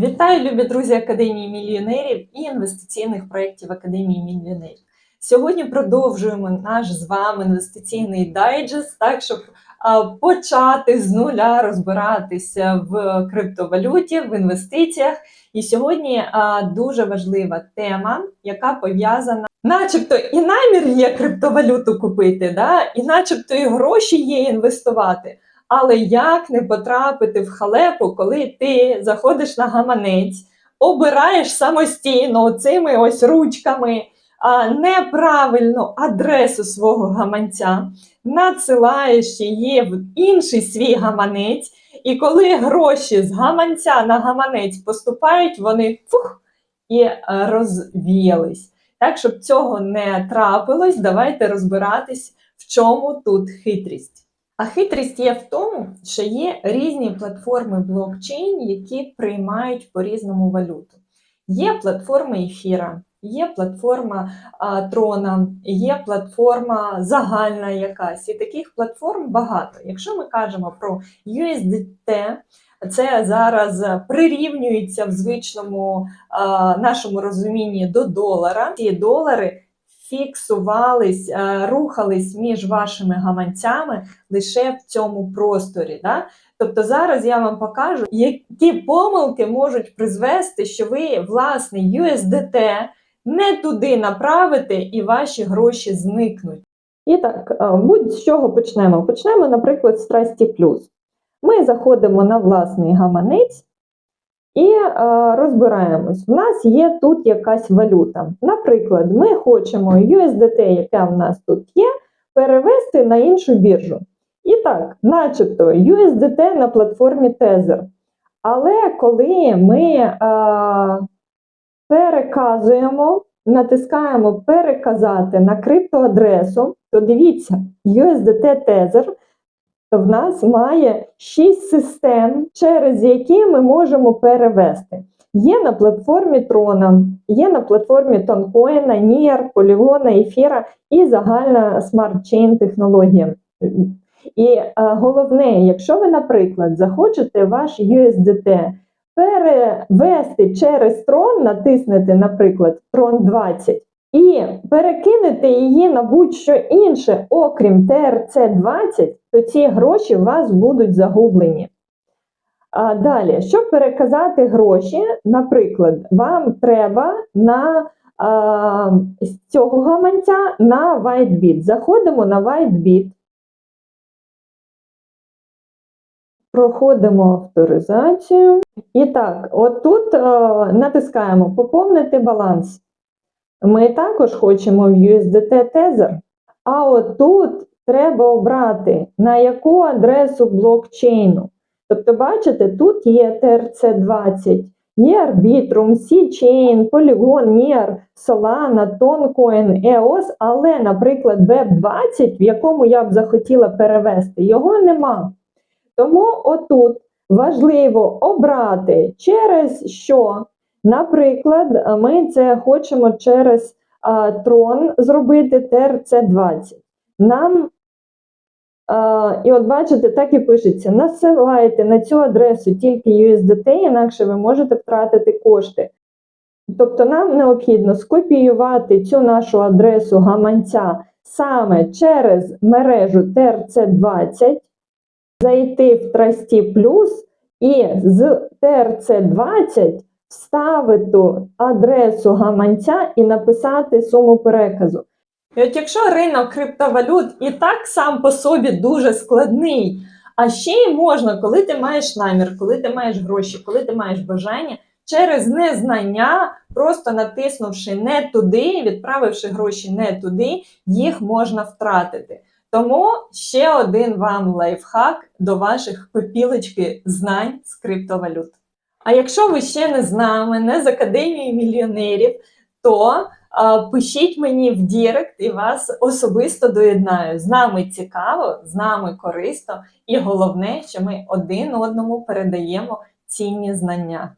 Вітаю, любі друзі Академії мільйонерів і інвестиційних проєктів Академії мільйонерів. Сьогодні продовжуємо наш з вами інвестиційний дайджест, так щоб почати з нуля розбиратися в криптовалюті, в інвестиціях. І сьогодні дуже важлива тема, яка пов'язана, начебто, і намір є криптовалюту купити, да? і начебто і гроші є інвестувати. Але як не потрапити в халепу, коли ти заходиш на гаманець, обираєш самостійно цими ось ручками неправильну адресу свого гаманця, надсилаєш її в інший свій гаманець, і коли гроші з гаманця на гаманець поступають, вони фух і е, розвіялись. Так, щоб цього не трапилось, давайте розбиратись, в чому тут хитрість. А хитрість є в тому, що є різні платформи блокчейн, які приймають по-різному валюту. Є платформа ефіра, є платформа а, трона, є платформа загальна якась. І таких платформ багато. Якщо ми кажемо про USDT, це зараз прирівнюється в звичному а, нашому розумінні до долара. Ці долари фіксувались, е, рухались між вашими гаманцями лише в цьому просторі. Да? Тобто зараз я вам покажу, які помилки можуть призвести, що ви, власне, USDT не туди направите і ваші гроші зникнуть. І так, е, будь з чого почнемо? Почнемо, наприклад, з Трасті Плюс. Ми заходимо на власний гаманець. І е, розбираємось. В нас є тут якась валюта. Наприклад, ми хочемо USDT, яка в нас тут є, перевести на іншу біржу. І так, начебто USDT на платформі Tether. Але коли ми е, переказуємо, натискаємо переказати на криптоадресу, то дивіться, USDT Tether в нас має шість систем, через які ми можемо перевести. Є на платформі Трона, є на платформі Тонкоїна, Нір, Полігона, Ефіра і загальна смарт-чейн технологія. І е, головне, якщо ви, наприклад, захочете ваш USDT перевести через трон, натиснете, наприклад, Трон 20, і перекинете її на будь-що інше, окрім ТРЦ-20, то ці гроші у вас будуть загублені. А Далі, щоб переказати гроші, наприклад, вам треба на а, з цього гаманця на WhiteBit. Заходимо на WhiteBit, проходимо авторизацію. І так, отут а, натискаємо Поповнити баланс. Ми також хочемо в USDT Tether. А отут треба обрати, на яку адресу блокчейну. Тобто, бачите, тут є TRC20, є Arbitrum, C-Chain, Polygon, NIR, Solana, Toncoin, EOS, але, наприклад, Web20, в якому я б захотіла перевести, його нема. Тому отут важливо обрати, через що Наприклад, ми це хочемо через а, трон зробити TRC20. Нам, а, і от бачите, так і пишеться: насилайте на цю адресу тільки USDT, інакше ви можете втратити кошти. Тобто нам необхідно скопіювати цю нашу адресу гаманця саме через мережу TRC20, зайти в Trusty Plus і з TRC20 вставити адресу гаманця і написати суму переказу. І от якщо ринок криптовалют і так сам по собі дуже складний, а ще й можна, коли ти маєш намір, коли ти маєш гроші, коли ти маєш бажання, через незнання, просто натиснувши не туди, відправивши гроші не туди, їх можна втратити. Тому ще один вам лайфхак до ваших попілочки знань з криптовалют. А якщо ви ще не з нами, не з Академії мільйонерів, то а, пишіть мені в Дірект і вас особисто доєднаю. З нами цікаво, з нами корисно, і головне, що ми один одному передаємо цінні знання.